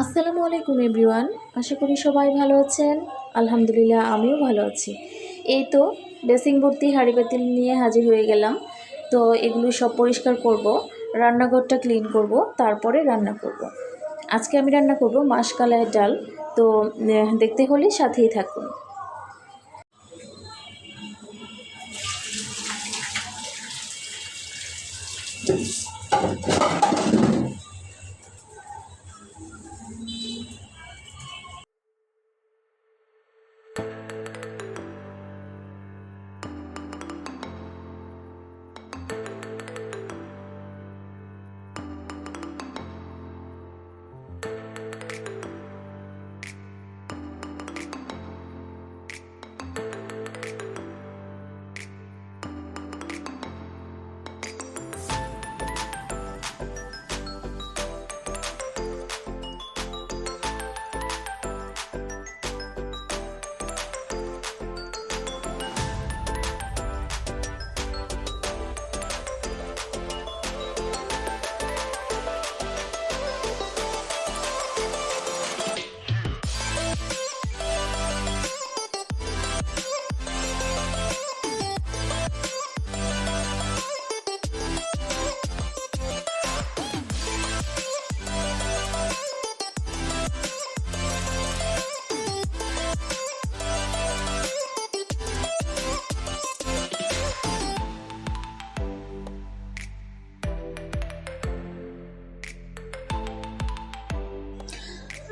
আসসালামু আলাইকুম এভরিওয়ান। আশা করি সবাই ভালো আছেন। আলহামদুলিল্লাহ, আমিও ভালো আছি। এই তো বেসিং ভর্তি হাঁড়ি পাতিল নিয়ে হাজির হয়ে গেলাম। তো এগুলো সব পরিষ্কার করব, রান্নাঘরটা ক্লিন করব, তারপরে রান্না করব। আজকে আমি রান্না করব মাসকালাইয়ের ডাল। তো দেখতে হলে সাথেই থাকুন।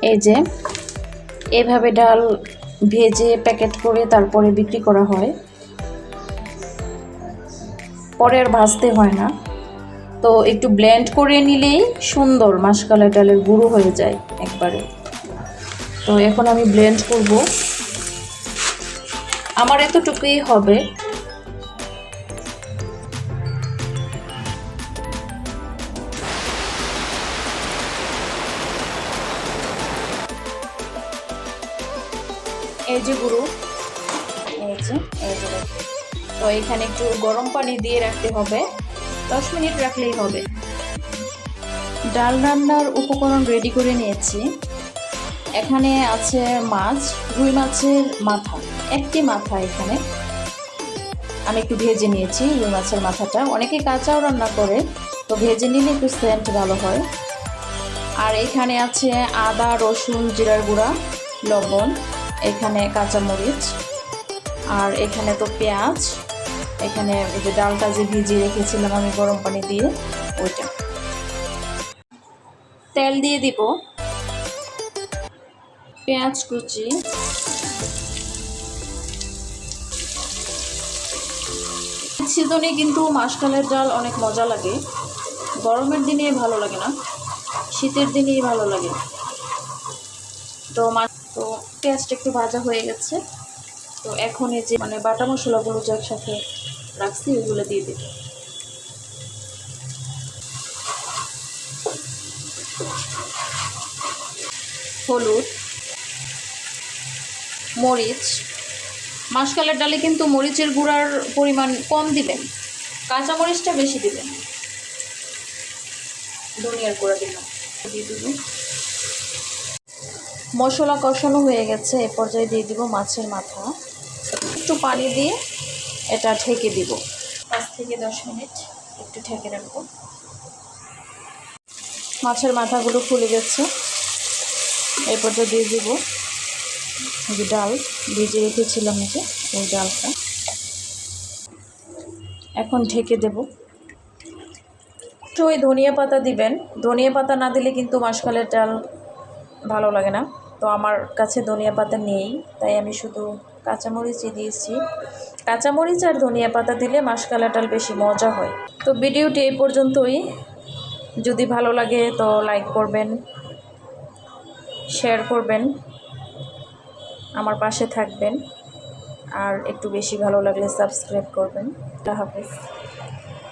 এই যে, এভাবে ডাল ভেজে প্যাকেট করে তারপরে বিক্রি করা হয়। পরে আর ভাজতে হয় না। তো একটু ব্লেন্ড করে নিলেই সুন্দর মাসকালা ডালের গুঁড়ো হয়ে যায় একবারে। তো এখন আমি ব্লেন্ড করব। আমার এতটুকুই হবে। এই যে গুঁড়ো, এই যে এই যে তো এখানে একটু গরম পানি দিয়ে রাখতে হবে। দশ মিনিট রাখলেই হবে। ডাল রান্নার উপকরণ রেডি করে নিয়েছি। এখানে আছে মাছ, রুই মাছের মাথা, একটি মাথা এখানে। আমি একটু ভেজে নিয়েছি রুই মাছের মাথাটা। অনেকে কাঁচাও রান্না করে, তো ভেজে নিলে একটু সেন্ট ভালো হয়। আর এখানে আছে আদা, রসুন, জিরার গুঁড়া, লবণ। এখানে কাঁচামরিচ আর এখানে তো পেঁয়াজ, এখানে যে ডালটা যে ভিজিয়ে রেখেছিলাম আমি গরম পানি দিয়ে, ওইটা। তেল দিয়ে দিব। পেঁয়াজ কুচি। সিজনে কিন্তু মাসকালের ডাল অনেক মজা লাগে। গরমের দিনে ভালো লাগে না, শীতের দিনেই ভালো লাগে। তো মা তো পেঁয়াজটা একটু ভাজা হয়ে গেছে। তো এখন এই যে মানে বাটা মশলাগুলো যে একসাথে রাখছি, ওইগুলো দিয়ে দিই হলুদ, মরিচ। মাসকালের ডালে কিন্তু মরিচের গুঁড়ার পরিমাণ কম দিবেন কাঁচা মরিচটা বেশি দিবেন। ধনিয়ার গুঁড়া দিলাম। দিয়ে দিব। মশলা কষানো হয়ে গেছে, এ পর্যায়ে দিয়ে দিব মাছের মাথা। একটু পানি দিয়ে এটা ঢেকে দিব। পাঁচ থেকে দশ মিনিট একটু ঢেকে রাখব। মাছের মাথাগুলো ফুলে গেছে। এই পর্যায়ে দিয়ে দিব ডাল। ভিজে রেখেছিলাম যে ওই ডালটা। এখন ঢেকে দেব। একটু ওই ধনিয়া পাতা দিবেন। ধনিয়া পাতা না দিলে কিন্তু মাসকালের ডাল ভালো লাগে না। তো আমার কাছে ধনিয়া পাতা নেই, তাই আমি শুধু কাঁচামরিচই দিয়েছি। কাঁচামরিচ আর ধনিয়া পাতা দিলে মাসকালা ডাল বেশি মজা হয়। তো ভিডিওটি এই পর্যন্তই। যদি ভালো লাগে তো লাইক করবেন, শেয়ার করবেন, আমার পাশে থাকবেন। আর একটু বেশি ভালো লাগলে সাবস্ক্রাইব করবেন। আল্লাহ হাফিজ।